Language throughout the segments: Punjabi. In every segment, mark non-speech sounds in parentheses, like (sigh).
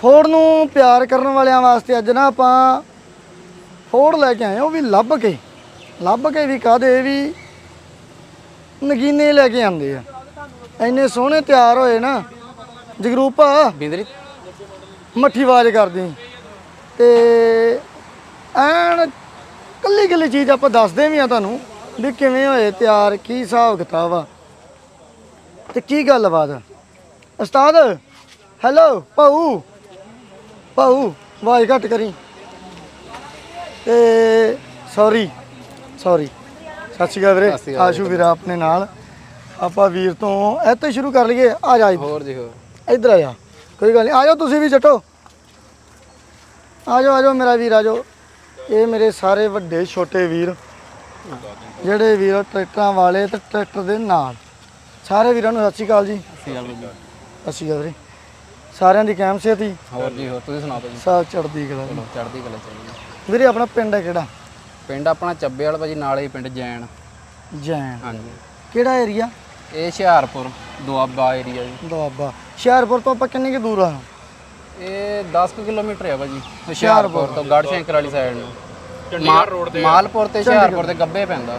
ਫੋੜ ਨੂੰ ਪਿਆਰ ਕਰਨ ਵਾਲਿਆਂ ਵਾਸਤੇ ਅੱਜ ਨਾ ਆਪਾਂ ਫੋੜ ਲੈ ਕੇ ਆਏ ਉਹ ਵੀ ਲੱਭ ਕੇ ਲੱਭ ਕੇ ਵੀ ਕਾਦੇ ਵੀ ਨਗੀਨੇ ਲੈ ਕੇ ਆਂਦੇ ਆ। ਇੰਨੇ ਸੋਹਣੇ ਤਿਆਰ ਹੋਏ ਨਾ ਜਗਰੂਪ ਬਿੰਦਰੀ। ਮੱਠੀ ਆਵਾਜ਼ ਕਰਦੀ। ਤੇ ਐਨ ਕੱਲੀ ਕੱਲੀ ਚੀਜ਼ ਆਪਾਂ ਦੱਸਦੇ ਵੀ ਆ ਤੁਹਾਨੂੰ ਵੀ ਕਿਵੇਂ ਹੋਏ ਤਿਆਰ ਕੀ ਹਿਸਾਬ ਕਿਤਾਬ ਆ। ਤੇ ਕੀ ਗੱਲਬਾਤ ਉਸਤਾਦ ਹੈਲੋ ਭਾਊ। ਭਾਊ ਆਵਾਜ਼ ਘੱਟ ਕਰੀ। ਤੇ ਸੌਰੀ ਸੌਰੀ ਸਤਿ ਸ਼੍ਰੀ ਅਕਾਲ ਵੀਰੇ। ਆਸ਼ੂ ਵੀਰਾ ਆਪਣੇ ਨਾਲ। ਆਪਾਂ ਵੀਰ ਤੋਂ ਇੱਥੇ ਸ਼ੁਰੂ ਕਰ ਲਈਏ। ਆ ਜਾ ਇੱਧਰ। ਹੋਰ ਜੀ ਹੋਰ। ਇੱਧਰ ਆ ਜਾ। ਕੋਈ ਗੱਲ ਨਹੀਂ ਆ ਜਾਓ ਤੁਸੀਂ ਵੀ ਜੱਟੋ। ਆ ਜਾਓ ਆ ਜਾਓ ਮੇਰਾ ਵੀਰ ਆ ਜਾਓ। ਇਹ ਮੇਰੇ ਸਾਰੇ ਵੱਡੇ ਛੋਟੇ ਵੀਰ। ਜਿਹੜੇ ਵੀਰ ਟਰੈਕਟਰਾਂ ਵਾਲੇ ਤੇ ਟਰੈਕਟਰ ਦੇ ਨਾਲ। ਸਾਰੇ ਵੀਰਾਂ ਨੂੰ ਸਤਿ ਸ਼੍ਰੀ ਅਕਾਲ ਜੀ। ਸਤਿ ਸ਼੍ਰੀ ਅਕਾਲ ਵੀਰੇ। ਸਾਰਿਆਂ ਦੀ ਕਾਇਮ ਸਿਹਤ ਹੀ ਹੋਰ ਜੀ ਹੋਰ ਤੁਸੀਂ ਸੁਣਾਓ ਭਾਜੀ? ਸਭ ਚੜ੍ਹਦੀ ਕਲਾ ਚਲੋ ਚੜ੍ਹਦੀ ਕਲਾ ਚਾਹੀਦੀ ਵੀਰੇ ਆਪਣਾ ਪਿੰਡ ਹੈ ਕਿਹੜਾ? ਪਿੰਡ ਆਪਣਾ ਚੱਬੇ ਵਾਲਾ ਭਾਜੀ ਨਾਲੇ ਹੀ ਪਿੰਡ ਜੈਨ। ਜੈਨ। ਹਾਂਜੀ। ਕਿਹੜਾ ਏਰੀਆ ਇਹ ਹੁਸ਼ਿਆਰਪੁਰ ਦੁਆਬਾ ਏਰੀਆ ਜੀ। ਦੁਆਬਾ। ਹੁਸ਼ਿਆਰਪੁਰ ਤੋਂ ਆਪਾਂ ਕਿੰਨੀ ਕੁ ਦੂਰ ਆ? ਇਹ 10 ਕੁ ਕਿਲੋਮੀਟਰ ਹੈ ਭਾਜੀ ਹੁਸ਼ਿਆਰਪੁਰ। ਤੋਂ ਗੜ ਸ਼ੰਕਰ ਵਾਲੀ ਸਾਈਡ ਨੂੰ। ਚੰਡੀਗੜ੍ਹ ਰੋਡ ਤੇ ਮਾਲਪੁਰ ਤੇ ਹੁਸ਼ਿਆਰਪੁਰ ਦੇ ਗੱਬੇ ਪੈਂਦਾ।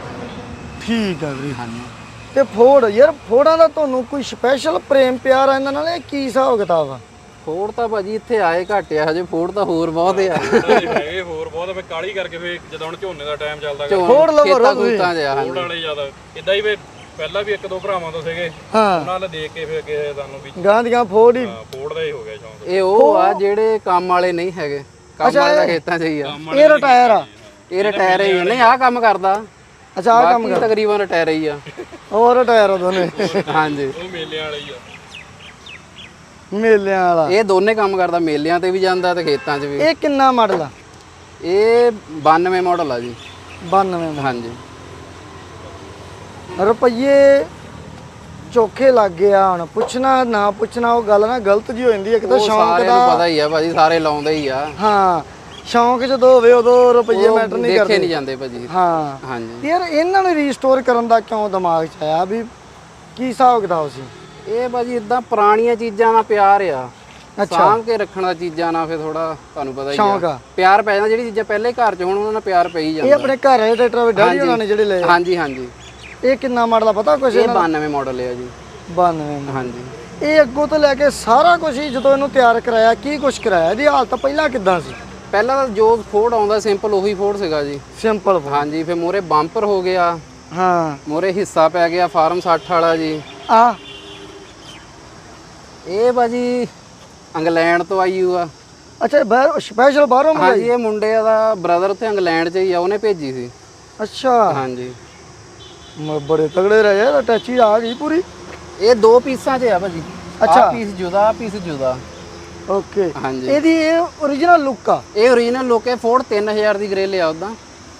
ਠੀਕ ਆ ਵੀਰੇ। ਹਾਂਜੀ। ਤੇ ਫੋੜ ਯਾਰ ਫੋੜਾਂ ਦਾ ਤੁਹਾਨੂੰ ਕੋਈ ਸਪੈਸ਼ਲ ਪ੍ਰੇਮ ਪਿਆਰ ਆ ਇਹਨਾਂ ਨਾਲ? ਇਹ ਕੀ ਹਿਸਾਬ ਕਿਤਾਬ ਆ? ਫੋੜ ਤਾਂ ਭਾਜੀ ਇੱਥੇ ਆਏ ਘੱਟ ਆ ਹਜੇ ਫੋੜ ਤਾਂ ਹੋਰ ਬਹੁਤ ਆ। ਹੈਗੇ ਹੋਰ ਬਹੁਤ ਮੈਂ ਕਾਲੀ ਕਰਕੇ ਫੇ ਜਦੋਂ ਹੁਣ ਝੋਨੇ ਦਾ ਟਾਈਮ ਚੱਲਦਾ ਗਾ। ਫੋੜ ਲਵੋ ਖੇਤਾਂ ਤੁਸੀਂ। ਖੂਤਾਂ 'ਚ ਆ ਫੋੜ ਹਾਂਜੀ। ਵਾਲੇ ਜ਼ਿਆਦਾ। ਇਦਾਂ ਹੀ ਵੇ ਪਹਿਲਾਂ ਵੀ ਇੱਕ ਦੋ ਭਰਾਵਾਂ ਤੋਂ ਸੀਗੇ ਹਾਂ। ਉਹਨਾਂ ਨਾਲ ਦੇਖ ਕੇ ਫੇ ਕਿਸੇ ਸਾਨੂੰ ਵੀ ਗਾਂ ਦੀਆਂ ਫੋੜ ਹੀ। ਹਾਂ, ਫੋੜ ਦਾ ਹੀ ਹੋ ਗਿਆ ਸ਼ੌਂਕ। ਇਹ ਉਹ ਆ ਜਿਹੜੇ ਕੰਮ ਵਾਲੇ ਨਹੀਂ ਹੈਗੇ ਕੰਮ ਵਾਲੇ ਤਾਂ ਖੇਤਾਂ 'ਚ ਹੀ ਆ। ਇਹ ਰਿਟਾਇਰ ਆ। ਇਹ ਰਿਟਾਇਰ ਹੀ ਆ। ਨਹੀਂ ਆਹ ਕੰਮ ਕਰਦਾ। ਅੱਛਾ ਆ ਕੰਮ ਬਾਕੀ ਤਕਰੀਬਨ ਰਿਟਾਇਰ ਹੀ ਆ। ਹੋਰ ਰਿਟਾਇਰ ਆ ਦੋਨੇ। ਹਾਂਜੀ। ਉਹ ਮੇਲਿਆਂ ਵਾਲੇ ਹੀ ਆ। ਮੇਲਿਆਂ ਵਾਲਾ। ਇਹ ਦੋਨੇ ਕੰਮ ਕਰਦਾ ਮੇਲਿਆਂ ਤੇ ਵੀ ਜਾਂਦਾ ਤੇ ਖੇਤਾਂ 'ਚ ਵੀ। ਇਹ ਕਿੰਨਾ ਮਾਡਲ ਆ? ਇਹ 92 ਮਾਡਲ ਆ ਜੀ। 92 ਹਾਂਜੀ। ਰੁਪਈਏ ਚੋਖੇ ਲੱਗ ਗਿਆ ਹੁਣ। ਪੁੱਛਣਾ ਨਾ ਪੁੱਛਣਾ ਉਹ ਗੱਲ ਨਾ ਗਲਤ ਜੀ ਹੋ ਜਾਂਦੀ ਹੈ ਇੱਕ ਤਾਂ ਸ਼ੌਂਕ ਦਾ ਪਤਾ ਹੀ ਆ ਭਾਜੀ ਸਾਰੇ ਲਾਉਂਦੇ ਹੀ ਆ। ਹਾਂ। ਸ਼ੌਂਕ ਜਦੋਂ ਹੋਵੇ ਉਦੋਂ ਰੁਪਈਏ ਉਹ ਮੈਟਰ ਨਹੀਂ ਦੇਖੇ ਕਰਦੇ। ਨਹੀਂ ਜਾਂਦੇ ਭਾਜੀ। ਹਾਂ। ਹਾਂਜੀ। ਯਾਰ ਇਹਨਾਂ ਨੂੰ ਰੀਸਟੋਰ ਕਰਨ ਦਾ ਕਿਉਂ ਦਿਮਾਗ 'ਚ ਆਇਆ ਵੀ ਕੀ ਹਿਸਾਬ ਕਿਤਾਬ ਸੀ? ਇਹ ਭਾਜੀ ਇਦਾਂ ਪੁਰਾਣੀਆਂ ਚੀਜ਼ਾਂ ਨਾਲ ਪਿਆਰ ਆ। ਅੱਛਾ। ਸਾਂਭ ਕੇ ਰੱਖਣਾ ਚੀਜ਼ਾਂ ਨਾਲ ਫਿਰ ਥੋੜਾ ਤੁਹਾਨੂੰ ਪਤਾ ਹੀ ਸ਼ੌਂਕ ਆ। ਪਿਆਰ ਪੈ ਜਾਂਦਾ ਜਿਹੜੀ ਚੀਜ਼ਾਂ ਪਹਿਲੇ ਘਰ 'ਚ ਹੋਣ ਉਹਨਾਂ ਨਾਲ ਪਿਆਰ ਪਈ ਇਹ ਜਾਂਦਾ। ਆਪਣੇ ਘਰ ਵਾਲੇ ਟਰੈਕਟਰ ਵੀ ਡੈਡੀ ਉਹਨਾਂ ਨੇ ਜਿਹੜੇ ਲਏ ਆ। ਹਾਂਜੀ ਹਾਂਜੀ। ਇਹ ਕਿੰਨਾ ਮਾਡਲ ਆ ਪਤਾ ਕੁਛ ਇਹ 92 ਮਾਡਲ ਆ ਜੀ। 92 ਹਾਂਜੀ। ਇਹ ਅੱਗੋਂ ਤੋਂ ਲੈ ਕੇ ਸਾਰਾ ਕੁਝ ਹੀ ਜਦੋਂ ਇਹਨੂੰ ਤਿਆਰ ਕਰਾਇਆ ਕੀ ਕੁਝ ਕਰਾਇਆ ਇਹਦੀ ਹਾਲਤ ਪਹਿਲਾਂ ਕਿੱਦਾਂ ਸੀ? ਪਹਿਲਾਂ ਤਾਂ ਜੋ ਫੋਰਡ ਆਉਂਦਾ ਸਿੰਪਲ ਉਹੀ ਫੋਰਡ ਸੀਗਾ ਜੀ। ਸਿੰਪਲ ਹਾਂਜੀ ਫਿਰ ਮੋਰੇ ਬੰਪਰ ਹੋ ਗਿਆ। ਹਾਂ। ਮੋਰੇ ਹਿੱਸਾ ਪੈ ਗਿਆ ਫਾਰਮ 60 ਵਾਲਾ ਜੀ। ਆ। ਇਹ ਭਾਜੀ ਇੰਗਲੈਂਡ ਤੋਂ ਆਈ ਹੋਈ ਆ। ਅੱਛਾ ਬਾਹਰ ਸਪੈਸ਼ਲ ਬਾਹਰੋਂ ਮੰਗਾਈ ਹਾਂਜੀ ਇਹ ਮੁੰਡੇ ਦਾ ਬ੍ਰਦਰ ਉੱਥੇ ਇੰਗਲੈਂਡ 'ਚ ਹੀ ਆ ਉਹਨੇ ਭੇਜੀ ਸੀ। ਅੱਛਾ। ਹਾਂਜੀ। ਬੜੇ ਤਗੜੇ ਰਹੇ ਯਾਰ ਅਟੈਚੀ ਆ ਗਈ ਪੂਰੀ। ਇਹ ਦੋ ਪੀਸਾਂ 'ਚ ਆ ਭਾਜੀ। ਅੱਛਾ। ਪੀਸ ਜੁਦਾ ਪੀਸ ਜੁਦਾ। ਓਕੇ। ਹਾਂਜੀ। ਇਹਦੀ ਇਹ origignal ਲੁੱਕ ਆ? ਇਹ ਓਰੀਜਨਲ ਲੋਕੇ ਫੋਰਡ 3000 ਦੀ ਗ੍ਰਿਲ ਆ ਉਦਾਂ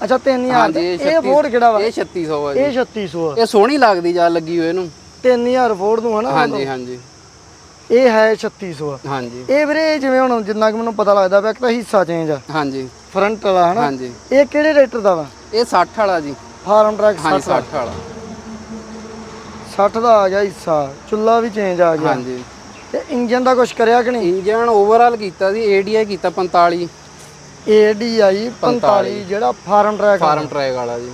ਅੱਛਾ 3000 ਹਾਂਜੀ ਇਹ ਫੋਰਡ ਕਿਹੜਾ ਵਾ? ਇਹ 3600 ਆ ਜੀ। ਇਹ 3600 ਆ। ਇਹ ਸੋਹਣੀ ਲੱਗਦੀ ਜਾ ਲੱਗੀ ਹੋਏ ਇਹਨੂੰ। 3000 ਫੋਰਡ ਨੂੰ ਹਨਾ ਹਾਂਜੀ ਹਾਂਜੀ। ਇਹ ਹੈ 3600 ਆ। ਹਾਂਜੀ। ਇਹ ਵੀਰੇ ਜਿਵੇਂ ਹੁਣ ਜਿੰਨਾ ਕਿ ਮੈਨੂੰ ਪਤਾ ਲੱਗਦਾ ਪਿਆ ਇੱਕ ਤਾਂ ਹਿੱਸਾ ਚੇਂਜ ਆ। ਹਾਂਜੀ। ਫਰੰਟ ਵਾਲਾ ਹਨਾ? ਹਾਂਜੀ। ਇਹ ਕਿਹੜੇ ਰੇਟਰ ਦਾ ਵਾ? ਇਹ 60 ਵਾਲਾ ਜੀ। ਫਾਰਮ ਟਰੈਕ ਹਾਂਜੀ 60 60 ਵਾਲਾ। 60 ਦਾ ਆ ਗਿਆ ਹਿੱਸਾ। ਚੁੱਲਾ ਵੀ ਚੇਂਜ ਆ ਗਿਆ। ਹਾਂਜੀ। ਤੇ ਇੰਜਨ ਦਾ ਕੁਝ ਕਰਿਆ ਕਿ ਨਹੀਂ? ਇੰਜਨ ਓਵਰਆਲ ਕੀਤਾ ਸੀ ਏਡੀਆਈ ਕੀਤਾ 45 ADI 45 ਜਿਹੜਾ ਫਾਰਮ ਟਰੈਕ ਫਾਰਮ ਟਰੈਕ ਵਾਲਾ ਜੀ।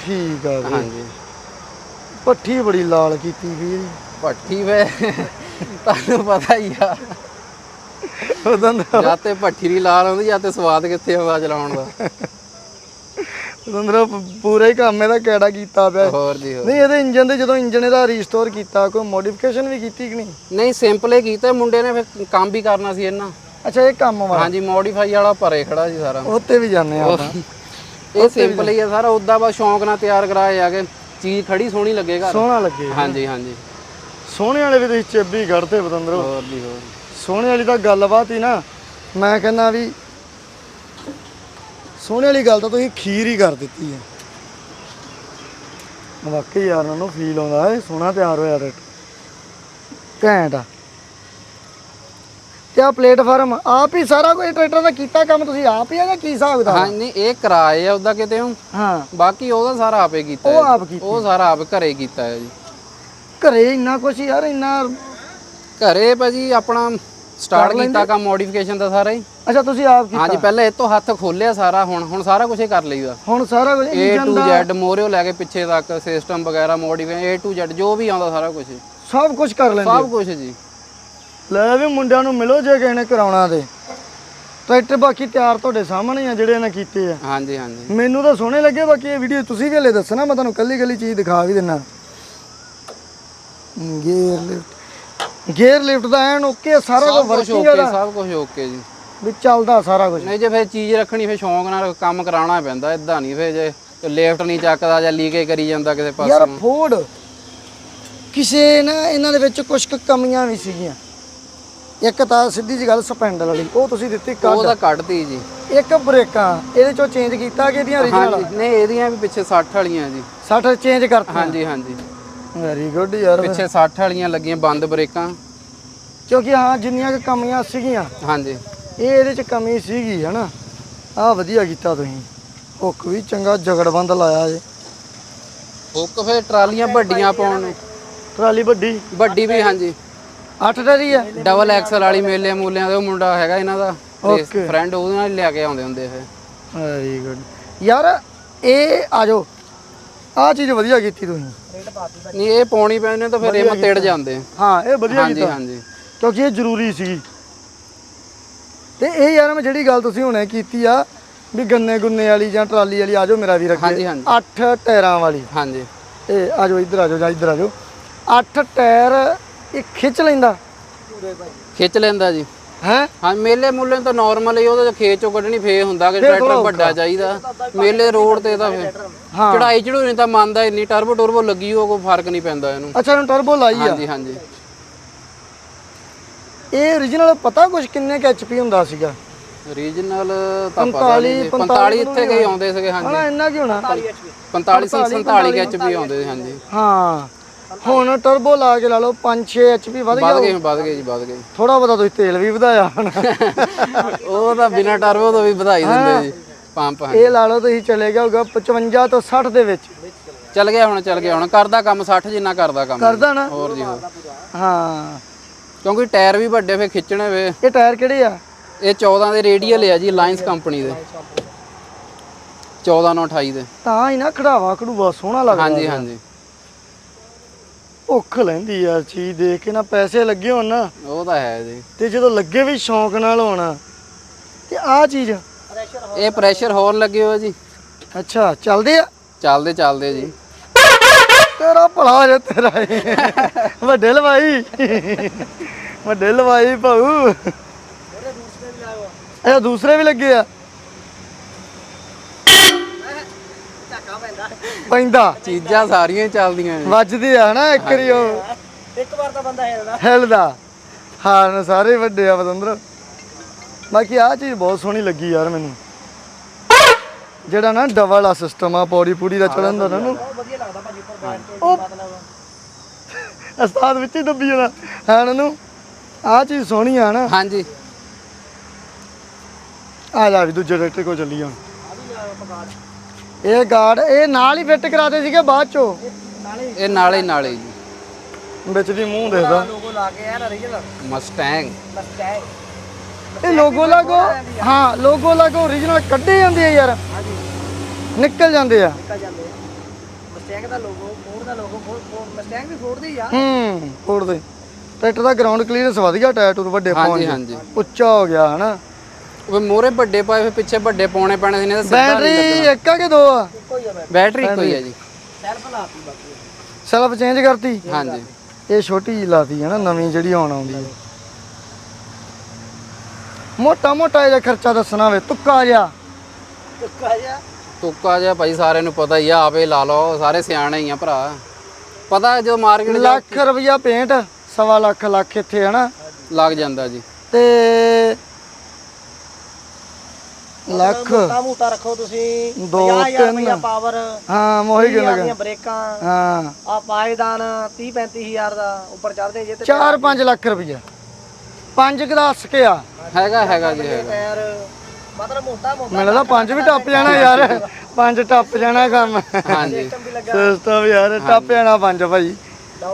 ਠੀਕ ਆ ਵੀਰੇ ਹਾਂਜੀ। ਪੱਠੀ ਬੜੀ ਲਾਲ ਕੀਤੀ ਵੀ ਭੱਠੀ ਵੇ ਤੁਹਾਨੂੰ ਪਤਾ ਹੀ ਆ। ਉਹਦਾਂ ਦਾ ਜਾਂ ਤੇ ਭੱਠੀ ਦੀ ਲਾਲ ਆਉਂਦੀ ਜਾਂ ਤੇ ਸਵਾਦ ਕਿੱਥੇ ਹਵਾ ਚਲਾਉਣ ਦਾ। ਉਹਦਾਂ ਪੂਰਾ ਹੀ ਕੰਮ ਇਹਦਾ ਕਿਹੜਾ ਕੀਤਾ ਪਿਆ। ਹੋਰ ਜੀ ਹੋਰ। ਨਹੀਂ ਇਹਦੇ ਇੰਜਨ ਦੇ ਜਦੋਂ ਇੰਜਨ ਇਹਦਾ ਰੀਸਟੋਰ ਕੀਤਾ ਕੋਈ ਮੋਡੀਫਿਕੇਸ਼ਨ ਵੀ ਕੀਤੀ ਕਿ ਨਹੀਂ? ਨਹੀਂ ਸਿੰਪਲ ਹੀ ਕੀਤਾ ਮੁੰਡੇ ਨੇ ਫਿਰ ਕੰਮ ਵੀ ਕਰਨਾ ਸੀ ਇਹਨਾਂ। ਅੱਛਾ ਇਹ ਕੰਮ ਵਾ ਹਾਂਜੀ ਮੋਡੀਫਾਈ ਵਾਲਾ ਭਰੇ ਖੜਾ ਸੀ ਸਾਰਾ। ਉੱਤੇ ਵੀ ਜਾਂਦੇ ਆ ਆਪਾਂ। ਇਹ ਸਿੰਪਲ ਹੀ ਆ ਸਾਰਾ ਉਦਾਂ ਬਸ ਸ਼ੌਂਕ ਨਾਲ ਤਿਆਰ ਕਰਾਇਆ ਆ ਕੇ ਚੀਜ਼ ਖੜੀ ਸੋਹਣੀ ਲੱਗੇ ਘਰ। ਸੋਹਣਾ ਲੱਗੇ। ਹਾਂਜੀ ਹਾਂਜੀ। ਸੋਹਣੇ ਵਾਲੇ ਵੀ ਤੁਸੀਂ ਚੇਬੀ ਕੱਢਦੇ ਬਤੰਦਰੋ ਹੋਰ ਜੀ ਹੋਰ। ਸੋਹਣੇ ਵਾਲੀ ਤਾਂ ਗੱਲਬਾਤ ਹੀ ਨਾ। ਮੈਂ ਕਹਿੰਦਾ ਵੀ ਸੋਹਣੇ ਵਾਲੀ ਗੱਲ ਤਾਂ ਤੁਸੀਂ ਖੀਰ ਹੀ ਕਰ ਦਿੱਤੀ ਹੈ। ਵਾਕਈ ਯਾਰ ਮੈਨੂੰ ਫੀਲ ਆਉਂਦਾ ਹੈ ਸੋਹਣਾ ਤਿਆਰ ਹੋਇਆ ਰੇਟ ਘੈਂਟ ਆ। ਤੇ ਆ ਪਲੇਟਫਾਰਮ ਆਪ ਹੀ ਸਾਰਾ ਕੁਝ ਟਰੈਕਟਰ ਦਾ ਕੀਤਾ ਕੰਮ ਤੁਸੀਂ ਆਪ ਹੀ ਆ ਜਾਂ ਕੀ ਹਿਸਾਬ ਦਾ ਹਾਂ ਨਹੀਂ ਇਹ ਕਿਰਾਏ ਆ ਉਦਾਂ ਕਿਤੇ ਹੂੰ ਹਾਂ। ਬਾਕੀ ਉਹਦਾ ਸਾਰਾ ਆਪੇ ਕੀਤਾ ਉਹ। ਆਪ ਕੀਤਾ। ਉਹ ਸਾਰਾ ਆਪ ਘਰੇ ਕੀਤਾ ਹੈ ਜੀ। ਘਰੇ ਇੰਨਾ ਕੁਝ ਯਾਰ ਇੰਨਾ ਘਰੇ ਭਾਜੀ ਆਪਣਾ ਸਟਾਰਟ ਕੀਤਾ ਕੰਮ ਮੋਡੀਫਿਕੇਸ਼ਨ ਦਾ ਸਾਰਾ ਹੀ। ਅੱਛਾ ਤੁਸੀਂ ਆਪ ਕੀਤਾ? ਹਾਂਜੀ ਪਹਿਲਾਂ ਇਹ ਤੋਂ ਹੱਥ ਖੋਲਿਆ ਸਾਰਾ ਹੁਣ ਹੁਣ ਸਾਰਾ ਕੁਝ ਹੀ ਕਰ ਲਈਦਾ। ਹੁਣ ਸਾਰਾ ਕੁਝ A ਇੰਜਨ to ਦਾ Z ਮੋਰਿਓ ਲੈ ਕੇ ਪਿੱਛੇ ਤੱਕ ਸਿਸਟਮ ਵਗੈਰਾ ਮੋਡੀਫਿਕੇਸ਼ਨ A to Z ਜੋ ਵੀ ਆਉਂਦਾ ਸਾਰਾ ਕੁਝ ਸਭ ਕੁਝ ਕਰ ਲੈਂਦੇ। ਸਭ ਕੁਝ ਜੀ। ਲੈ ਵੀ ਮੁੰਡਿਆਂ ਨੂੰ ਮਿਲੋ ਜੇ ਕਿਸੇ ਨੇ ਕਰਾਉਣਾ ਤੇ। ਟਰੈਕਟਰ ਬਾਕੀ ਤਿਆਰ ਤੁਹਾਡੇ ਸਾਹਮਣੇ ਆ ਜਿਹੜੇ ਇਹਨਾਂ ਕੀਤੇ ਆ। ਹਾਂਜੀ ਹਾਂਜੀ। ਮੈਨੂੰ ਤਾਂ ਸੋਹਣੇ ਲੱਗੇ ਬਾਕੀ ਇਹ ਵੀਡੀਓ ਤੁਸੀਂ ਵੀ ਹਲੇ ਦੱਸਣਾ ਮੈਂ ਤੁਹਾਨੂੰ ਕੱਲੀ ਕੱਲੀ ਚੀਜ਼ ਦਿਖਾ ਵੀ ਦਿੰਨਾ। Gear lift. ਗੇਅਰ ਲਿਫਟ ਦਾ ਐਨ ਓਕੇ ਸਾਰਾ ਕੁਝ ਸਭ ਕੁਝ ਵਰਕਿੰਗ ਓਕੇ ਸਭ ਕੁਝ ਓਕੇ ਜੀ। ਵੀ ਚੱਲਦਾ ਸਾਰਾ ਕੁਝ ਨਹੀਂ ਜੇ ਫਿਰ ਚੀਜ਼ ਰੱਖਣੀ ਫਿਰ ਸ਼ੌਂਕ ਨਾਲ ਕੰਮ ਕਰਾਉਣਾ ਪੈਂਦਾ ਇਦਾਂ ਨਹੀਂ ਫਿਰ ਜੇ ਲੈਫਟ ਨਹੀਂ ਚੱਕਦਾ ਜਾਂ ਲੀਕੇ ਕਰੀ ਜਾਂਦਾ ਕਿਸੇ ਯਾਰ ਪਾਸੋਂ ਫੋਰਡ ਕਿਸੇ ਨਾ ਇਹਨਾਂ ਦੇ ਵਿੱਚ ਕੁਝ ਕੁ ਕਮੀਆਂ ਵੀ ਸੀਗੀਆਂ। ਇੱਕ ਤਾਂ ਸਿੱਧੀ ਜੀ ਗੱਲ ਸਪੈਂਡਲ ਵਾਲੀ ਉਹ ਤੁਸੀਂ ਦਿੱਤੀ ਕੱਢ। ਉਹ ਤਾਂ ਕੱਢਤੀ ਜੀ। ਇੱਕ ਬ੍ਰੇਕਾਂ ਇਹਦੇ ਚੋਂ ਚੇਂਜ ਕੀਤਾ ਕਿ ਇਹਦੀਆਂ origignal ਨਹੀਂ ਇਹਦੀਆਂ ਵੀ ਪਿੱਛੇ 60 ਵਾਲੀਆਂ ਜੀ। 60 ਚੇਂਜ ਕਰਤਾ ਹਾਂਜੀ ਹਾਂਜੀ। ਵੈਰੀ ਗੁੱਡ ਯਾਰ। ਪਿੱਛੇ 60 ਵਾਲੀਆਂ ਲੱਗੀਆਂ ਬੰਦ ਬ੍ਰੇਕਾਂ। ਕਿਉਂਕਿ ਹਾਂ ਜਿੰਨੀਆਂ ਕੁ ਕਮੀਆਂ ਸੀਗੀਆਂ ਹਾਂਜੀ। ਇਹ ਇਹਦੇ ਚ ਕਮੀ ਸੀਗੀ ਹਨਾ ਆਹ ਵਧੀਆ ਕੀਤਾ ਤੁਸੀਂ। ਹੁੱਕ ਵੀ ਚੰਗਾ ਜਗੜਬੰਦ ਲਾਇਆ ਜੇ। ਹੁੱਕ ਫਿਰ ਟਰਾਲੀਆਂ ਵੱਡੀਆਂ ਪਾਉਣ ਨੂੰ। ਟਰਾਲੀ ਵੱਡੀ? ਵੱਡੀ ਵੀ ਹਾਂਜੀ। 8 ਟਰੀ ਹੈ ਡਬਲ ਐਕਸਲ ਵਾਲੀ ਮੇਲੇ ਮੂਲਿਆਂ ਦੇ ਉਹ ਮੁੰਡਾ ਹੈਗਾ ਇਹਨਾਂ ਦਾ. ਫਰੈਂਡ ਉਹਦੇ ਨਾਲ ਹੀ ਲਿਆ ਕੇ ਆਉਂਦੇ ਹੁੰਦੇ ਫਿਰ ਵੈਰੀ ਗੁੱਡ ਯਾਰ ਇਹ ਆ ਜਾਓ। ਆਹ ਚੀਜ਼ ਵਧੀਆ ਕੀਤੀ ਤੁਸੀਂ। ਨਹੀਂ ਇਹ ਪਾਉਣੀ ਪੈਣੇ ਤਾਂ ਫਿਰ ਰਿਮ ਤਿੜ ਜਾਂਦੇ ਹਾਂ ਇਹ ਵਧੀਆ ਹਾਂਜੀ ਕੀਤਾ। ਹਾਂਜੀ। ਕਿਉਂਕਿ ਇਹ ਜ਼ਰੂਰੀ ਸੀ ਤੇ ਇਹ ਯਾਰ ਮੈਂ ਜਿਹੜੀ ਗੱਲ ਤੁਸੀਂ ਹੁਣੇ ਕੀਤੀ ਆ ਵੀ ਗੰਨੇ ਗੁੰਨੇ ਵਾਲੀ ਜਾਂ ਟਰਾਲੀ ਵਾਲੀ ਆ ਜਾਓ ਮੇਰਾ ਵੀਰ ਹਾਂਜੀ, ਅੱਗੇ। ਹਾਂਜੀ। 8 ਟਾਇਰਾਂ ਵਾਲੀ। ਹਾਂਜੀ। ਇਹ ਆ ਜਾਓ ਇੱਧਰ ਆ ਜਾਓ ਜਾਂ ਇੱਧਰ ਆ ਜਾਓ। 8 ਟਾਇਰ ਇਹ ਖਿੱਚ ਲੈਂਦਾ? ਖਿੱਚ ਲੈਂਦਾ ਜੀ। ਹੈ? ਹਾਂ ਮੇਲੇ ਮੁੱਲੇ ਤਾਂ ਨਾਰਮਲ ਹੀ ਉਹਦੇ ਚ ਖੇਤ ਚੋਂ ਕੱਢਣੀ ਫੇ ਹੁੰਦਾ ਕਿ ਟਰੈਕਟਰ ਵੱਡਾ ਚਾਹੀਦਾ। ਮੇਲੇ ਰੋਡ ਤੇ ਤਾਂ ਫੇ ਹਾਂ। ਚੜਾਈ ਚੜੂਈ ਤਾਂ ਮੰਨਦਾ ਇੰਨੀ ਟਰਬੋ ਟਰਬੋ ਲੱਗੀ ਉਹ ਕੋਈ ਫ਼ਰਕ ਨਹੀਂ ਪੈਂਦਾ ਇਹਨੂੰ। ਅੱਛਾ ਇਹਨੂੰ ਟਰਬੋ ਲਾਈ ਆ? ਹਾਂਜੀ ਹਾਂਜੀ। ਇਹ origignal ਪਤਾ ਕੁਝ ਕਿੰਨੇ ਕ ਐਚਪੀ ਹੁੰਦਾ ਸੀਗਾ? ਰੀਜਨਲ ਤਾਂ ਪਤਾ ਨਹੀਂ 45 ਇੱਥੇ ਗਏ ਆਉਂਦੇ ਸੀਗੇ ਹਾਂਜੀ। ਹਣਾ ਇੰਨਾ ਕੀ ਹੋਣਾ? 45 47 ਐਚਪੀ ਆਉਂਦੇ ਸੀ ਹਾਂਜੀ। ਹਾਂ। ਹੁਣ ਟਰਬੋ ਲਾ ਕੇ ਲਾ ਲਓ 5-6 ਐਚਪੀ ਵਧ ਗਿਆ ਵੱਧ ਗਏ ਵੱਧ ਗਏ ਜੀ ਵੱਧ ਗਏ। ਥੋੜਾ ਬਹੁਤਾ ਤੁਸੀਂ ਤੇਲ ਵੀ ਵਧਾਇਆ ਹੁਣ। (laughs) ਉਹ ਤਾਂ ਬਿਨਾ ਟਰਬੋ ਤੋਂ ਵੀ ਵਧਾਈ ਦਿੰਦੇ ਜੀ ਪੰਪ ਹਾਂਜੀ। ਇਹ ਲਾ ਲਓ ਤੁਸੀਂ ਚਲੇ ਗਿਆ ਹੋਊਗਾ 55 ਤੋਂ 60 ਦੇ ਵਿੱਚ। ਚੱਲ ਗਿਆ ਹੁਣ ਚੱਲ ਗਿਆ ਹੁਣ। ਕਰਦਾ ਕੰਮ 60 ਜਿੰਨਾ ਕਰਦਾ ਕੰਮ। ਕਰਦਾ ਨਾ? ਹੋਰ ਜੀ ਹੋਰ। ਹਾਂ। ਕਿਉਂਕਿ ਟਾਇਰ ਵੀ ਵੱਡੇ ਫੇ ਖਿੱਚਣੇ ਵੇ। ਇਹ ਟਾਇਰ ਕਿਹੜੇ ਆ? ਇਹ 14 ਦੇ ਰੇਡੀਅਲ ਆ ਜੀ ਅਲਾਈਅੰਸ ਕੰਪਨੀ ਦੇ। 14 ਨੂੰ 28 ਦੇ। ਤਾਂ ਹੀ ਨਾ ਖੜਾਵਾ ਖੜੂਵਾ ਸੋਹਣਾ ਲੱਗਦਾ ਹਾਂਜੀ ਹਾਂਜੀ। ਭੁੱਖ ਲੈਂਦੀ ਆ ਚੀਜ਼ ਦੇਖ ਕੇ ਨਾ ਪੈਸੇ ਲੱਗੇ ਹੋਣ ਨਾ। ਉਹ ਤਾਂ ਹੈ ਜੀ। ਤੇ ਜਦੋਂ ਲੱਗੇ ਵੀ ਸ਼ੌਂਕ ਨਾਲ ਹੋਣਾ ਤੇ ਆਹ ਚੀਜ਼। ਇਹ ਪ੍ਰੈਸ਼ਰ ਹੌਰਨ ਲੱਗੇ ਹੋਏ ਜੀ। ਅੱਛਾ ਚੱਲਦੇ ਆ? ਚੱਲਦੇ ਚੱਲਦੇ ਜੀ। ਤੇਰਾ ਭਲਾ ਹੋ ਜਾ ਤੇਰਾ ਇਹ। ਵੱਡੇ ਲਵਾਈ। ਵੱਡੇ ਲਵਾਈ ਭਾਊ। ਇਹ ਦੂਸਰੇ ਵੀ ਲੱਗੇ ਆ। ਪੈਂਦਾ। ਚੀਜ਼ਾਂ ਸਾਰੀਆਂ ਹੀ ਚੱਲਦੀਆਂ ਜੀ ਵੱਜਦੇ ਆ ਹਨਾ ਇੱਕ ਵਾਰੀ ਉਹ। ਇੱਕ ਵਾਰ ਤਾਂ ਬੰਦਾ ਹਿਲਦਾ। ਹਿਲਦਾ। ਹਾਰਨ ਸਾਰੇ ਵੱਡੇ ਆ ਪਤੰਦਰ ਬਾਕੀ ਆ ਚੀਜ਼ ਬਹੁਤ ਸੋਹਣੀ ਲੱਗੀ ਯਾਰ ਮੈਨੂੰ। ਜਿਹੜਾ ਨਾ ਡਬਲ ਆ ਸਿਸਟਮ ਆ ਪੌੜੀ ਪੂੜੀ ਦਾ ਚੜਨ ਦਾ ਨਾ ਨੂੰ ਬਹੁਤ ਵਧੀਆ ਲੱਗਦਾ ਭਾਜੀ ਉੱਪਰ ਬੈਠ ਕੇ ਉਹ ਮਤਲਬ ਉਸਤਾਦ ਵਿੱਚ ਹੀ ਡੱਬੀ ਜਾਣਾ ਹਾਂ ਨੂੰ ਆ ਚੀਜ਼ ਸੋਹਣੀ ਆ ਨਾ। ਹਾਂਜੀ। ਆ ਜਾ ਵੀ ਦੂਜੇ ਟਰੈਕਟਰ ਕੋ ਚੱਲੀ ਹੁਣ ਇਹ ਗਾਰਡ ਇਹ ਨਾਲ ਹੀ ਫਿੱਟ ਕਰਾਤੇ ਸੀਗੇ ਬਾਅਦ ਚੋਂ? ਇਹ ਨਾਲੇ ਹੀ ਨਾਲੇ ਜੀ। ਵਿੱਚ ਦੀ ਮੂੰਹ ਦੇਖਦਾ। ਲੋਗੋ ਲਾ ਕੇ ਯਾਰ ਓਰੀਜਨਲ ਮਸਟੈਂਗ ਬਸ ਇਹ ਲੋਗੋ ਲਾਗੋ ਹਾਂ ਲੋਗੋ ਲਾਗੋ origignal ਕੱਢੇ ਜਾਂਦੇ ਆ ਯਾਰ। ਨਿਕਲ ਜਾਂਦੇ ਆ। ਨਿਕਲ ਜਾਂਦੇ ਆ। ਮਸਟੈਂਗ ਦਾ ਲੋਗੋ ਫੋਰਡ ਦਾ ਲੋਗੋ ਮਸਟੈਂਗ ਵੀ ਫੋਰਡ ਦੀ ਆ। ਹੂੰ ਫੋੜ ਦੇ। ਟਰੈਕਟਰ ਦਾ ਗਰਾਊਂਡ ਕਲੀਅਰੈਂਸ ਵਧ ਗਿਆ ਟਾਇਰ ਟੂਰ ਵੱਡੇ ਪਾਉਣ ਹਾਂਜੀ। ਹਾਂਜੀ। ਉੱਚਾ ਹੋ ਗਿਆ ਹਨਾ। ਉਹ ਮੋਰੇ ਵੱਡੇ ਪਾਏ ਪਿੱਛੇ ਵੱਡੇ ਪਾਉਣੇ ਪੈਣੇ ਸੀ ਨਹੀਂ ਤਾਂ ਸਿੱਧਾ ਬੈਟਰੀ ਨਹੀਂ ਇੱਕ ਆ ਕਿ ਦੋ ਆ? ਕੋਈ ਆ ਬੈਠ ਬੈਟਰੀ ਇੱਕੋ ਹੀ ਹੈ ਜੀ। ਸੈਲਫ ਲਾਤੀ ਬਾਕੀ। ਸੈਲਫ ਚੇਂਜ ਕਰਤੀ? ਹਾਂਜੀ। ਇਹ ਛੋਟੀ ਜਿਹੀ ਲਾਤੀ ਹੈ ਨਾ ਨਵੀਂ ਜਿਹੜੀ ਆਉਣ ਆਉਂਦੀ ਹੈ। ਮੋਟਾ ਮੋਟਾ ਜਿਹਾ ਖਰਚਾ ਦੱਸਣਾ ਵੇ ਤੁੱਕਾ ਜਿਹਾ। ਤੁੱਕਾ ਜਿਹਾ? ਤੁੱਕਾ ਜਿਹਾ ਭਾਈ ਸਾਰਿਆਂ ਨੂੰ ਪਤਾ ਹੀ ਆ ਆਪੇ ਲਾ ਲਓ ਸਾਰੇ ਸਿਆਣੇ ਹੀ ਆ ਭਰਾ। ਪਤਾ ਜਦੋਂ ਮਾਰਕੀਟ ਲੱਖ ਰੁਪਇਆ ਪੇਂਟ ਸਵਾ ਲੱਖ ਲੱਖ ਇੱਥੇ ਹਨਾ? ਲੱਗ ਜਾਂਦਾ ਜੀ। ਤੇ ਲੱਖ। ਮੋਟਾ ਮੋਟਾ ਰੱਖੋ ਤੁਸੀਂ ਦੋ, 50000 ਤਿੰਨ। ਰੁਪਇਆ ਪਾਵਰ ਹਾਂ ਮੋਹੀ ਗਿਣ ਲਗਾ ਬ੍ਰੇਕਾਂ ਹਾਂ। ਆ ਪਾਇਦਾਨ 30 35000 ਦਾ ਉੱਪਰ ਚੜਦੇ ਜੇ ਤੇ 4-5 ਲੱਖ ਰੁਪਇਆ ਪੰਜ ਕੁ ਦਾ ਹੱਸ ਕੇ ਆ। ਹੈਗਾ ਹੈਗਾ ਜੀ ਹੈਗਾ। ਟਾਇਰ ਮਤਲਬ ਮੋਟਾ ਮੋਟਾ ਮੈਨੂੰ ਲੱਗਦਾ ਪੰਜ ਵੀ ਟੱਪ ਜਾਣਾ ਯਾਰ ਪੰਜ ਟੱਪ ਜਾਣਾ ਕੰਮ। ਹਾਂਜੀ। ਸਿਸਟਮ ਵੀ ਲੱਗਾ। ਸਿਸਟਮ ਯਾਰ ਟੱਪ ਜਾਣਾ ਪੰਜ ਭਾਈ।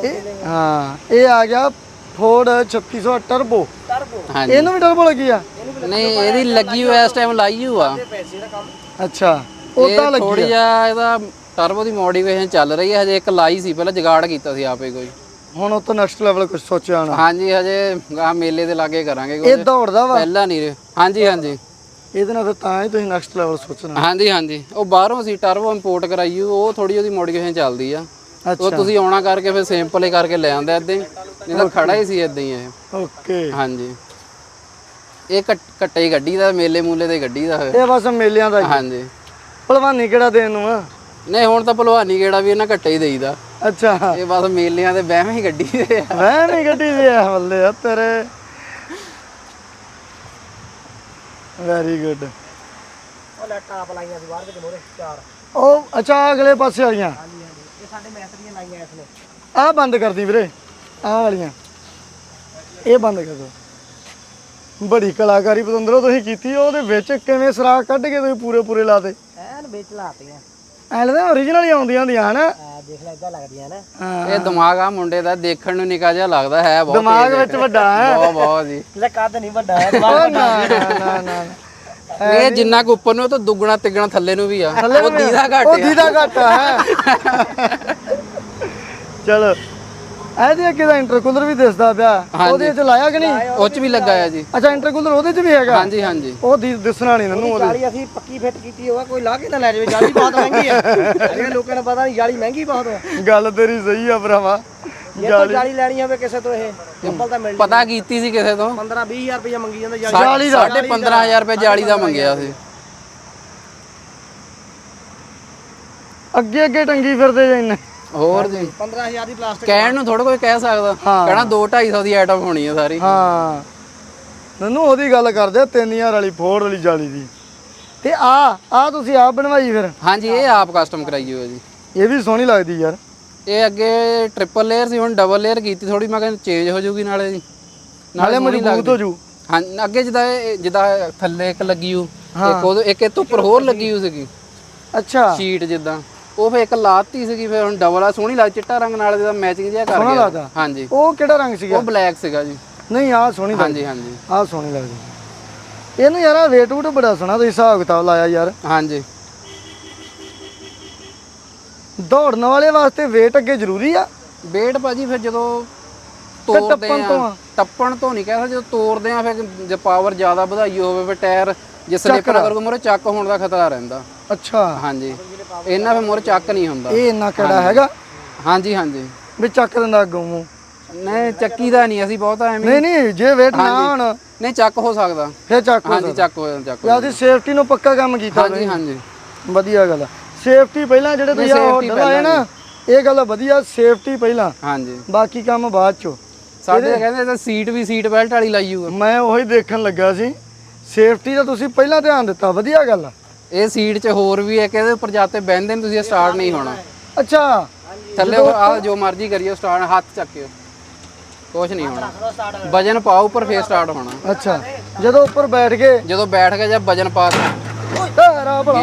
ਇਹ- ਹਾਂ ਇਹ ਆ ਗਿਆ ਫੋਰਡ 3600 ਟਰਬੋ ਟਰਬੋ ਹਾਂਜੀ। ਇਹਨੂੰ ਵੀ ਟਰਬੋ ਲੱਗੀ ਆ? ਨਹੀਂ ਇਹਦੀ ਲੱਗੀ ਹੋਇਆ ਇਸ ਟਾਈਮ ਲਾਈ ਆ। ਪੈਸੇ ਦਾ ਕੰਮ। ਅੱਛਾ ਇਹ ਉਦਾਂ ਲੱਗੀ ਥੋੜੀ ਜਿਹਾ ਇਹਦਾ ਟਰਬੋ ਦੀ ਮੋਡੀਫਿਕੇਸ਼ਨ ਚੱਲ ਰਹੀ ਹੈ ਹਜੇ ਇੱਕ ਲਾਈ ਸੀ ਪਹਿਲਾਂ ਜਗਾੜ ਕੀਤਾ ਸੀ ਆਪੇ ਕੋਈ। ਹੁਣ ਉਹ ਤੋਂ ਨੈਕਸਟ ਲੈਵਲ ਕੁਝ ਸੋਚਿਆ ਹੋਣਾ। ਹਾਂਜੀ ਹਜੇ ਆ ਮੇਲੇ ਦੇ ਲਾਗੇ ਕਰਾਂਗੇ ਇਹ ਦੌੜਦਾ ਵਾ? ਪਹਿਲਾਂ ਨਹੀਂ ਰਹੇ। ਹਾਂਜੀ ਹਾਂਜੀ। ਇਹਦੇ ਨਾਲ ਫਿਰ ਤਾਂ ਹੀ ਤੁਸੀਂ ਨੈਕਸਟ ਲੈਵਲ ਸੋਚਣਾ। ਹਾਂਜੀ ਹਾਂਜੀ। ਉਹ ਬਾਹਰੋਂ ਸੀ ਟਰਬੋ ਇੰਪੋਰਟ ਕਰਾਈ ਉਹ ਥੋੜੀ ਉਹਦੀ ਮੋਡੀਫਿਕੇਸ਼ਨ ਚੱਲਦੀ ਆ। ਉਹ ਤੁਸੀਂ ਆਉਣਾ ਕਰਕੇ ਫਿਰ ਸਿੰਪਲ ਹੀ ਕਰਕੇ ਲੈ ਆਉਂਦੇ ਏਦਾਂ ਹੀ। ਨਹੀਂ ਤਾਂ ਖੜਾ ਹੀ ਸੀ ਏਦਾਂ ਹੀ ਇਹ। ਓਕੇ ਹਾਂਜੀ। ਇਹ ਕੱਟ- ਹੀ ਗੱਡੀ ਦਾ ਮੇਲੇ ਮੂਲੇ ਦੇ ਗੱਡੀ ਦਾ। ਇਹ। ਬਸ ਮੇਲਿਆਂ ਦਾ ਹੀ। ਹਾਂਜੀ। ਭਲਵਾਨੀ ਕਿਹੜਾ ਦੇਣ ਨੂੰ ਆ? ਨਹੀਂ ਹੁਣ ਤਾਂ ਭਲਵਾਨੀ ਕਿਹੜਾ ਵੀ ਇਹਨਾਂ ਕੱਟੇ ਹੀ ਦੇਈਦਾ। ਅੱਛਾ। ਇਹ ਬਸ ਮੇਲਿਆਂ ਦੇ ਵਹਿਮ ਹੀ ਗੱਡੀ ਦੇ ਆ। ਮੈਂ ਨਹੀਂ ਗੱਡੀ ਦੇ ਆ ਬੱਲੇ ਆ ਤੇਰੇ। ਵੈਰੀ ਗੁੱਡ ਉਹ ਲੈ ਟਾਪ ਲਾਈਆਂ ਸੀ ਬਾਹਰ ਵਿੱਚ ਮੋਰੇ ਚਾਰ। ਉਹ ਅੱਛਾ ਅਗਲੇ ਪਾਸੇ ਵਾਲੀਆਂ। ਹਾਂਜੀ ਹਾਂਜੀ। ਇਹ ਸਾਡੇ ਲਾਈਆਂ ਇਸ ਨੇ। ਆਹ ਬੰਦ ਕਰਦੀ ਵੀਰੇ ਆਹ ਵਾਲੀਆਂ। ਇਹ ਬੰਦ ਕਰ ਦੋ। ਬੜੀ ਕਲਾਕਾਰੀ ਪਤੰਦਰੋ ਤੁਸੀਂ ਕੀਤੀ ਉਹਦੇ ਵਿੱਚ ਕਿਵੇਂ ਸਰਾਖ ਕੱਢ ਕੇ ਤੁਸੀਂ ਪੂਰੇ ਪੂਰੇ ਲਾਤੇ ਐਨ ਵਿੱਚ ਲਾਤੀਆਂ। ਐ ਲੱਗਦਾ ਓਰੀਜਨਲ ਹੀ ਆਉਂਦੀਆਂ ਹੁੰਦੀਆਂ ਹਨਾ? ਦੇਖ ਲੈ ਇਦਾਂ ਲੱਗਦੀਆਂ ਨਾ। ਹਾਂ। ਇਹ ਦਿਮਾਗ ਆ ਮੁੰਡੇ ਦਾ ਦੇਖਣ ਨੂੰ ਨਿਕਾ ਜਿਹਾ ਲੱਗਦਾ ਹੈ ਬਹੁਤ ਦਿਮਾਗ ਵਿੱਚ ਵੱਡਾ ਹੈ। ਬਹੁਤ ਬਹੁਤ ਜੀ। ਲੈ ਕੱਦ ਨਹੀਂ ਵੱਡਾ ਹੈ ਉਹ ਨਾ ਨਾ ਇਹ ਜਿੰਨਾ ਕੁ ਉੱਪਰ ਨੂੰ ਉਹ ਤੋਂ ਦੁੱਗਣਾ ਤਿੱਗਣਾ ਥੱਲੇ ਨੂੰ ਵੀ ਆ। ਉਹ ਦੀਦਾ ਘੱਟ ਉਹ ਦੀਦਾ ਘੱਟ ਹੈ। ਚਲੋ। ਇਹਦੇ ਅੱਗੇ ਦਾ ਇੰਟਰਕੂਲਰ ਵੀ ਦਿਸਦਾ ਪਿਆ। ਉਹਦੇ ਚ ਲਾਇਆ ਕਿ ਨਹੀਂ? ਉਹ ਚ ਵੀ ਲੱਗਾ ਆ ਜੀ। ਅੱਛਾ ਇੰਟਰਕੂਲਰ ਉਹਦੇ ਚ ਵੀ ਹੈਗਾ? ਹਾਂਜੀ ਹਾਂਜੀ। ਉਹ ਦੀ- ਦਿਸਣਾ ਨਹੀਂ ਨਨੂੰ ਉਹਦੇ ਜਾਲੀ ਅਸੀਂ ਪੱਕੀ ਫਿੱਟ ਕੀਤੀ ਹੋਆ ਕੋਈ ਲਾ ਕੇ ਨਾ ਲੈ ਜਾਵੇ ਜਾਲੀ ਬਹੁਤ ਮਹਿੰਗੀ ਹੈ ਅਜੇ ਲੋਕਾਂ ਨੂੰ ਪਤਾ ਨਹੀਂ ਜਾਲੀ ਮਹਿੰਗੀ ਬਹੁਤ ਹੈ ਗੱਲ ਤੇਰੀ ਸਹੀ ਆ ਭਰਾਵਾ। ਜੇ ਕੋਈ ਜਾਲੀ ਲੈਣੀ ਹੋਵੇ ਕਿਸੇ ਤੋਂ ਇਹ ਸਿੰਪਲ ਤਾਂ ਮਿਲ ਪਤਾ ਕੀਤੀ ਸੀ ਕਿਸੇ ਤੋਂ? 15 20000 ਰੁਪਏ ਮੰਗੀ ਜਾਂਦਾ ਜਾਲੀ। ਜਾਲੀ ਦਾ। ਸਾਢੇ 15000 ਰੁਪਏ ਜਾਲੀ ਦਾ ਮੰਗਿਆ ਸੀ। ਅੱਗੇ ਅੱਗੇ ਟੰਗੀ ਫਿਰਦੇ ਜਾਂਦੇ ਹੋਰ ਜੀ। 15000 ਦੀ ਪਲਾਸਟਿਕ ਕਹਿਣ ਨੂੰ ਥੋੜਾ ਕੋਈ ਕਹਿ ਸਕਦਾ। ਕਹਿਣਾ 2 250 ਦੀ ਆਈਟਮ ਹੋਣੀ ਆ ਸਾਰੀ। ਹਾਂ। ਨਨੂੰ ਉਹਦੀ ਗੱਲ ਕਰਦੇ ਆ 3000 ਵਾਲੀ ਫੋਰ ਵਾਲੀ ਜਾਲੀ ਦੀ। ਤੇ ਆ ਆ ਤੁਸੀਂ ਆਪ ਬਣਵਾਈ ਫਿਰ? ਹਾਂਜੀ ਇਹ ਆਪ ਕਸਟਮ ਕਰਾਈ ਹੋਈ ਜੀ। ਇਹ ਵੀ ਸੋਹਣੀ ਲੱਗਦੀ ਯਾਰ। ਇਹ ਅੱਗੇ ਟ੍ਰਿਪਲ ਲੇਅਰ ਸੀ ਹੁਣ ਡਬਲ ਲੇਅਰ ਕੀਤੀ ਥੋੜੀ ਮੈਂ ਕਹਿੰਦਾ ਚੇਂਜ ਹੋ ਜੂਗੀ ਨਾਲੇ ਜੀ। ਨਾਲੇ ਸੋਹਣੀ ਮਜ਼ਬੂਤ ਹੋ ਜੂ। ਹਾਂ ਅੱਗੇ ਜਿੱਦਾਂ ਇਹ- ਜਿੱਦਾਂ ਥੱਲੇ ਇੱਕ ਲੱਗੀ ਹੋ। ਇੱਕ ਉਹ ਇੱਕ ਇਹ ਤੋਂ ਉੱਪਰ ਹੋਰ ਲੱਗੀ ਹੋ ਸੀਗੀ। ਅੱਛਾ। ਸ਼ੀਟ ਜਿੱਦਾਂ। ਉਹ ਫੇ ਇੱਕ ਲਾਤੀ ਸੀਗੀ ਫਿਰ ਹੁਣ ਡਬਲ ਆ ਸੋਹਣੀ ਲੱਗ ਚਿੱਟਾ ਰੰਗ ਨਾਲ ਜਿਹਦਾ ਮੈਚਿੰਗ ਜਿਹਾ ਕਰ ਸੋਹਣਾ ਗਿਆ ਲੱਗਦਾ। ਹਾਂਜੀ। ਉਹ ਕਿਹੜਾ ਰੰਗ ਸੀਗਾ? ਉਹ ਬਲੈਕ ਸੀਗਾ ਜੀ। ਨਹੀਂ ਆ ਸੋਹਣੀ ਲੱਗਦੀ। ਹਾਂਜੀ ਹਾਂਜੀ। ਆ ਸੋਹਣੀ ਲੱਗਦੀ। ਇਹਨੂੰ ਯਾਰ ਆ ਵੇਟ ਵੂਟ ਬੜਾ ਸੋਹਣਾ ਤੁਸੀਂ ਹਿਸਾਬ ਕਿਤਾਬ ਲਾਇਆ ਯਾਰ। ਹਾਂਜੀ। ਦੌੜਨ ਵਾਲੇ ਵਾਸਤੇ ਵੇਟ ਅੱਗੇ ਜ਼ਰੂਰੀ ਆ? ਵੇਟ ਭਾਜੀ ਫਿਰ ਜਦੋਂ ਤੋੜਦੇ ਟੱਪਣ ਤੋਂ ਆ। ਆ। ਟੱਪਣ ਤੋਂ ਨਹੀਂ ਕਹਿੰਦਾ ਜਦੋਂ ਤੋੜਦੇ ਆ ਫਿਰ ਜੇ ਪਾਵਰ ਜ਼ਿਆਦਾ ਵਧਾਈ ਹੋਵੇ ਫਿਰ ਟਾਇਰ ਜੇ ਸਲਿੱਪ ਨਾ ਕਰੂਗਾ ਮੋਰੇ ਚੱਕ ਹੋਣ ਦਾ ਖਤਰਾ ਰਹਿੰਦਾ। ਅੱਛਾ। ਹਾਂਜੀ। ਇਹਨਾਂ ਫਿਰ ਮੋਰੇ ਚੱਕ ਨਹੀਂ ਹੁੰਦਾ। ਇਹ ਇੰਨਾ ਕਿਹੜਾ ਹੈਗਾ? ਹਾਂਜੀ ਹਾਂਜੀ। ਵੀ ਚੱਕ ਦਿੰਦਾ ਅੱਗੋਂ ਮੂੰਹ। ਨਹੀਂ ਚੱਕੀ ਦਾ ਨਹੀਂ। ਅਸੀਂ ਬਹੁਤਾ ਐਵੇਂ ਨਹੀਂ ਨਹੀਂ ਜੇ ਵੇਟ ਨਾ ਹੋਣ। ਨਹੀਂ ਚੱਕ ਹੋ ਸਕਦਾ। ਫਿਰ ਚੱਕ ਹੋ ਹਾਂਜੀ ਚੱਕ ਹੋ ਜਾਂਦਾ ਚੱਕ ਆਪਦੀ ਸੇਫਟੀ ਨੂੰ ਪੱਕਾ ਕੰਮ ਕੀਤਾ ਹਾਂਜੀ ਹਾਂਜੀ। ਵਧੀਆ ਗੱਲ ਸੇਫਟੀ ਪਹਿਲਾਂ ਜਿਹੜੇ ਤੁਸੀਂ ਆਰਡਰ ਆਏ ਨਾ ਇਹ ਗੱਲ ਵਧੀਆ ਸੇਫਟੀ ਪਹਿਲਾਂ। ਹਾਂਜੀ। ਬਾਕੀ ਕੰਮ ਬਾਅਦ ਚੋਂ। ਸਾਡੇ ਕਹਿੰਦੇ ਤਾਂ ਸੀਟ ਵੀ ਸੀਟ ਬੈਲਟ ਵਾਲੀ ਲਾਈ ਹੋਊਗਾ ਮੈਂ ਉਹੀ ਦੇਖਣ ਲੱਗਾ ਸੀ। ਸੇਫਟੀ ਦਾ ਤੁਸੀਂ ਪਹਿਲਾਂ ਧਿਆਨ ਦਿੱਤਾ ਵਧੀਆ ਗੱਲ ਆ। ਇਹ ਸੀਟ 'ਚ ਹੋਰ ਵੀ ਹੈ ਕਿ ਇਹਦੇ ਉੱਪਰ ਜਾਤੇ ਬਹਿੰਦੇ ਨੇ ਤੁਸੀਂ ਸਟਾਰਟ ਨਹੀਂ ਹੋਣਾ। ਅੱਛਾ ਥੱਲੇ ਆ ਜੋ ਮਰਜ਼ੀ ਕਰੀਓ ਸਟਾਰਟ ਹੱਥ ਚੱਕਿਓ। ਕੁਝ ਨਹੀਂ ਹੋਣਾ। ਵਜਨ ਪਾਓ ਉੱਪਰ ਫੇਰ ਸਟਾਰਟ ਹੋਣਾ। ਅੱਛਾ ਜਦੋਂ ਉੱਪਰ ਬੈਠ ਗਏ। ਜਦੋਂ ਬੈਠ ਕੇ ਜਾਂ ਵਜਨ ਪਾ ਤੇਰਾ ਭਲਾ।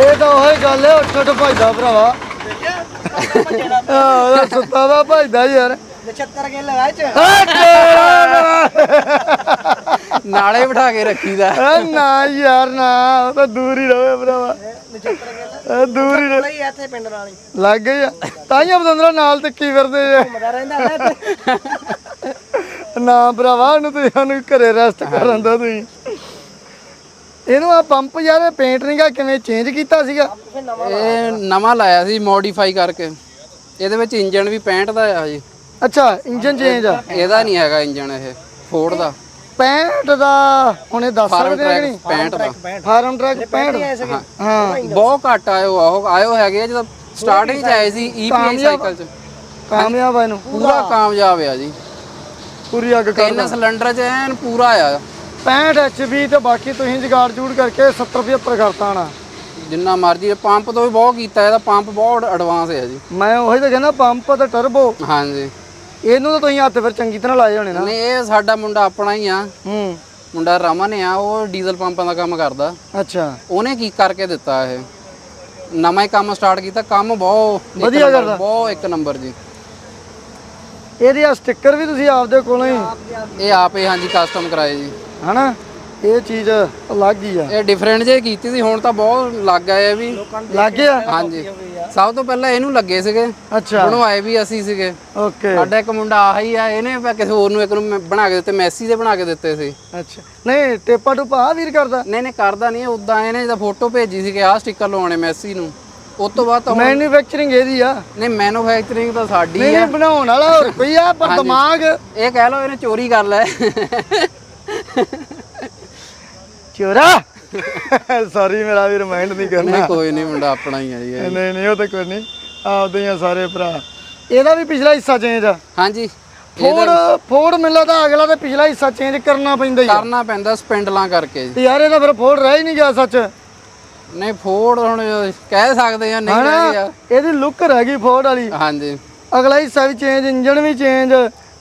ਇਹ ਤਾਂ ਉਹੀ ਗੱਲ ਹੈ ਉੱਠ ਉੱਠ ਭਜਦਾ ਭਰਾਵਾ। ਆਹ ਉਹਦਾ ਸੁੱਤਾ ਵਾ ਭਜਦਾ ਯਾਰ। ਚ। ਨਾਲੇ ਬਿਠਾ ਕੇ ਰੱਖੀਦਾ। ਆ ਨਾ ਯਾਰ ਨਾ ਉਹ ਤਾਂ ਦੂਰ ਹੀ ਰਵੇ ਭਰਾਵਾ। ਨਛੱਤਰ ਕੇ ਆ। ਦੂਰ ਹੀ ਰਹੇ। ਲਈ ਇੱਥੇ ਪਿੰਡ ਨਾਲ ਹੀ। ਲੱਗ ਗਈ ਆ। ਤਾਈਆਂ ਬਦੰਦਰਾ ਨਾਲ ਤੇ ਕੀ ਫਿਰਦੇ ਜੇ। ਘੁੰਮਦਾ ਰਹਿੰਦਾ ਹੈ ਇੱਥੇ। ਨਾ ਭਰਾਵਾ ਉਹਨੂੰ ਤੁਸੀਂ ਉਹਨੂੰ ਘਰੇ ਰੈਸਟ ਕਰਨ ਦੋ ਤੁਸੀਂ। ਇਹਨੂੰ ਆ ਪੰਪ ਯਾਰ ਪੇਂਟ ਨਹੀਂਗਾ ਕਿਵੇਂ ਚੇਂਜ ਕੀਤਾ ਸੀਗਾ? ਇਹ ਨਵਾਂ ਲਾਇਆ ਸੀ ਮੋਡੀਫਾਈ ਕਰਕੇ। ਇਹਦੇ ਵਿੱਚ ਇੰਜਨ ਵੀ 65 ਦਾ ਆ ਜੀ ਅੱਛਾ ਇੰਜਨ ਚੇਂਜ ਆ? ਇਹਦਾ ਨਹੀਂ ਹੈਗਾ ਇੰਜਨ ਇਹ ਫੋਰਡ ਦਾ। 65 ਦਾ ਹੁਣ ਇਹ ਦੱਸ ਫਾਰਮ ਸਕਦੇ ਆ ਕਿ ਟਰੈਕ ਨਹੀਂ? 65 ਦਾ। ਫਾਰਮ ਟਰੈਕ 65 ਐਸੇ ਕਿ ਹਾਂ। ਬਹੁਤ ਘੱਟ ਆਇਓ ਆਹੋ ਆਇਓ ਹੈਗੇ ਆ ਜਦੋਂ ਸਟਾਰਟਿੰਗ ਚ ਆਏ ਸੀ ਈਪੀਆਈ ਸਾਈਕਲ ਚ। ਕਾਮਯਾਬ ਆ ਇਹਨੂੰ ਪੂਰਾ ਕਾਮਯਾਬ ਆ ਜੀ। ਪੂਰੀ ਅੱਗ ਕਰ ਤਿੰਨ ਸਿਲੰਡਰ ਚ ਐਨ ਪੂਰਾ ਆ। 65 ਐਚਪੀ ਤੇ ਬਾਕੀ ਤੁਸੀਂ ਜਗਾੜ ਜੂੜ ਕਰਕੇ 70 75 ਕਰਤਾ ਹਣਾ। ਜਿੰਨਾ ਮਰਜ਼ੀ ਪੰਪ ਤੋਂ ਵੀ ਬਹੁਤ ਕੀਤਾ ਇਹਦਾ ਪੰਪ ਬਹੁਤ ਐਡਵਾਂਸ ਹੈ ਜੀ। ਮੈਂ ਉਹੀ ਤਾਂ ਕਹਿੰਦਾ ਪੰਪ ਤੇ ਟਰਬੋ ਹਾਂਜੀ। ਇਹਨੂੰ ਤਾਂ ਤੁਸੀਂ ਹੱਥ ਫਿਰ ਚੰਗੀ ਤਰ੍ਹਾਂ ਲਾਏ ਹੋਣੇ ਨਾ। ਨਹੀਂ ਇਹ ਸਾਡਾ ਮੁੰਡਾ ਆਪਣਾ ਹੀ ਆ। ਹੂੰ। ਮੁੰਡਾ ਰਮਨ ਆ ਉਹ ਡੀਜ਼ਲ ਪੰਪਾਂ ਦਾ ਕੰਮ ਕਰਦਾ। ਅੱਛਾ। ਉਹਨੇ ਕੀ ਕਰਕੇ ਦਿੱਤਾ ਇਹ? ਨਵਾਂ ਹੀ ਕੰਮ ਸਟਾਰਟ ਕੀਤਾ ਕੰਮ ਬਹੁਤ ਇੱਕ ਵਧੀਆ ਨੰਬਰ, ਕਰਦਾ। ਬਹੁਤ ਇੱਕ ਨੰਬਰ ਜੀ। ਇਹਦੇ ਆ ਸਟicker ਵੀ ਤੁਸੀਂ ਆਪਦੇ ਕੋਲੋਂ ਹੀ। ਇਹ ਆਪੇ ਹਾਂਜੀ ਕਸਟਮ ਕਰਾਏ ਜੀ। ਹਨਾ? ਇਹ ਚੀਜ਼ ਅਲੱਗ ਹੀ ਆ। ਇਹ ਡਿਫਰੈਂਟ ਜੇ ਕੀਤੀ ਸੀ ਹੁਣ ਤਾਂ ਬਹੁਤ ਲੱਗ ਗਏ ਆ ਵੀ। ਲੱਗ ਗਿਆ? ਹਾਂਜੀ। ਸਭ ਤੋਂ ਪਹਿਲਾਂ ਇਹਨੂੰ ਲੱਗੇ ਸੀਗੇ। ਅੱਛਾ। ਬਣਵਾਏ ਵੀ ਅਸੀਂ ਸੀਗੇ। ਓਕੇ ਸਾਡਾ ਇੱਕ ਮੁੰਡਾ ਆਹੀ ਆ ਇਹਨੇ ਕਿਸੇ ਹੋਰ ਨੂੰ ਇੱਕ ਨੂੰ ਬਣਾ ਕੇ ਦਿੱਤੇ ਮੈਸੀ ਦੇ ਬਣਾ ਕੇ ਦਿੱਤੇ ਸੀ। ਅੱਛਾ। ਨਹੀਂ ਟੇਪਾ ਟੂਪਾ ਆ ਵੀਰ ਕਰਦਾ? ਨਹੀਂ ਨਹੀਂ ਕਰਦਾ ਨਹੀਂ ਉਦਾਂ ਇਹਨੇ ਜਦੋਂ ਫੋਟੋ ਭੇਜੀ ਸੀ ਕਿ ਆਹ ਸਟicker ਲਵਾਉਣੇ ਮੈਸੀ ਨੂੰ। ਉਸ ਤੋਂ ਬਾਅਦ ਤਾਂ ਹੁਣ- ਮੈਨੂਫੈਕਚਰਿੰਗ ਇਹਦੀ ਆ। ਨਹੀਂ ਮੈਨੂਫੈਕਚਰਿੰਗ ਤਾਂ ਸਾਡੀ ਆ। ਨਹੀਂ ਬਣਾਉਣ ਵਾਲਾ ਕੋਈ ਆ ਪਰ ਦਿਮਾਗ ਇਹ ਕਹਿ ਲਓ ਇਹਨੇ ਚੋਰੀ ਕਰ ਲਿਆ। ਚੋਰਾ। ਸੌਰੀ ਮੇਰਾ ਵੀ ਰਿਮਾਈਂਡ ਨਹੀਂ ਕਰਨਾ। ਨਹੀਂ ਕੋਈ ਨਹੀਂ ਮੁੰਡਾ ਆਪਣਾ ਹੀ ਆ ਜੀ ਇਹ। ਨਹੀਂ ਨਹੀਂ ਉਹ ਤਾਂ ਕੋਈ ਨਹੀਂ। ਆਪਦੇ ਹੀ ਆ ਸਾਰੇ ਭਰਾ। ਇਹਦਾ ਵੀ ਪਿਛਲਾ ਹਿੱਸਾ ਚੇਂਜ ਆ। ਹਾਂਜੀ। ਫੋੜ ਫੋੜ ਮਿਲਦਾ ਤਾਂ ਅਗਲਾ ਤੇ ਪਿਛਲਾ ਹਿੱਸਾ ਚੇਂਜ ਕਰਨਾ ਪੈਂਦਾ ਹੀ ਆ। ਕਰਨਾ ਪੈਂਦਾ ਸਪਿੰਡਲਾਂ ਕਰਕੇ ਜੀ। ਤੇ ਯਾਰ ਇਹਦਾ ਫਿਰ ਫੋੜ ਰਹਿ ਹੀ ਨਹੀਂ ਗਿਆ ਸੱਚ। ਨਹੀਂ ਫੋੜ ਹੁਣ ਕਹਿ ਸਕਦੇ ਆ ਨਹੀਂ ਰਹਿ ਹਨਾ ਗਿਆ। ਇਹਦੀ ਲੁੱਕ ਰਹਿ ਗਈ ਫੋੜ ਵਾਲੀ। ਹਾਂਜੀ। ਅਗਲਾ ਹਿੱਸਾ ਵੀ ਚੇਂਜ ਇੰਜਨ ਵੀ ਚੇਂਜ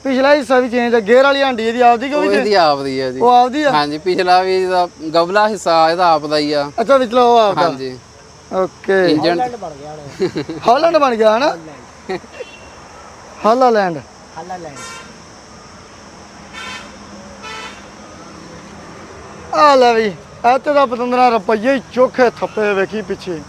ਪਿਛਲਾ ਹਿੱਸਾ ਵੀ ਚੇਂਜ ਗੇਅਰ ਵਾਲੀ ਹਾਂਡੀ ਇਹਦੀ ਆਪਦੀ ਉਹ ਵੀ ਇਹਦੀ ਆਪਦੀ ਆ ਜੀ। ਉਹ ਆਪਦੀ ਆ? ਹਾਂਜੀ ਪਿਛਲਾ ਵੀ ਇਹਦਾ ਗਵਲਾ ਹਿੱਸਾ ਇਹਦਾ ਆਪਦਾ ਹੀ ਆ। ਅੱਛਾ ਵਿਚਲਾ ਉਹ ਆਪਦਾ? ਹਾਂਜੀ। ਓਕੇ। ਇੰਜਨ ਬਣ ਗਿਆ ਹੁਣ ਹਾਲੈਂਡ ਬਣ ਗਿਆ ਹਨਾ? ਹਾਲਾਲੈਂਡ ਹਾਲਾ ਲੈਂਡ ਆ ਲੈ ਵੀ ਇੱਥੇ ਦਾ 15 ਰੁਪਏ ਹੀ ਚੋਖੇ ਥੱਪੇ ਵੇਖੀ ਪਿੱਛੇ।